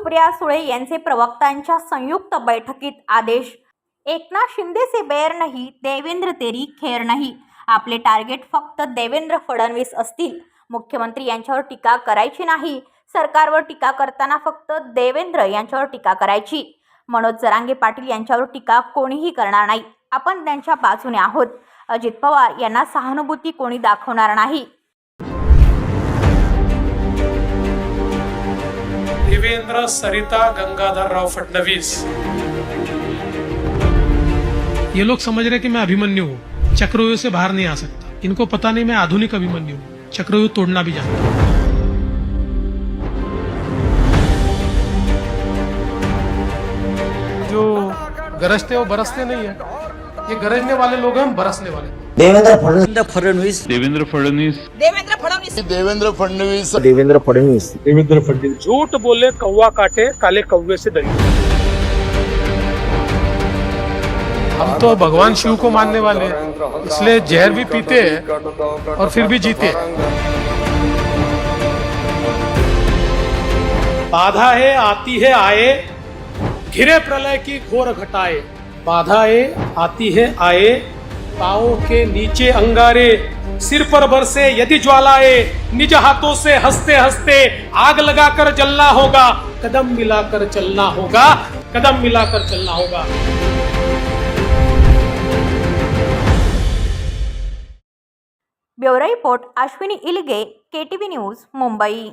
सुप्रिया सुळे यांचे प्रवक्त्यांच्या संयुक्त बैठकीत आदेश. एकनाथ शिंदे से बैर नाही देवेंद्र तेरी खेर नाही. आपले टार्गेट फक्त देवेंद्र फडणवीस असतील. मुख्यमंत्री यांच्यावर टीका करायची नाही. सरकारवर टीका करताना फक्त देवेंद्र यांच्यावर टीका करायची. मनोज जरांगे पाटील यांच्यावर टीका कोणीही करणार नाही. आपण त्यांच्या बाजूने आहोत. अजित पवार यांना सहानुभूती कोणी दाखवणार नाही. देवेंद्र सरिता गंगाधर फडणवीस। ये लोग समझ रहे कि मैं अभिमन्यु हूँ। चक्रव्यूह से बाहर नहीं आ सकता। इनको पता नहीं मैं आधुनिक अभिमन्यु हूँ। चक्रव्यूह तोड़ना भी जानता हूँ। जो गरजते वो बरसते नहीं है। ये गरजने वाले लोग हैं हम बरसने वाले देवेंद्र फडणवीस. देवेंद्र फडणवीस. देवेंद्र फडणवीस. देवेंद्र फडणवीस. देवेंद्र फडणवीस. देवेंद्र फडणवीस. झूठ बोले कौवा काटे काले कौवे से दही हम तो भगवान शिव को मानने वाले हैं। इसलिए जहर भी पीते हैं और फिर भी जीते हैं। बाधा है आती है आए। घिरे प्रलय की घोर घटाए। बाधा है आती है आए। पाओ के नीचे अंगारे, सिर पर बरसे यदि ज्वालाए, निज हाथों से हँसते हँसते आग लगाकर जलना होगा, कदम मिलाकर चलना होगा, कदम मिलाकर चलना होगा। Bureau report Ashwini Ilge KTV news, Mumbai.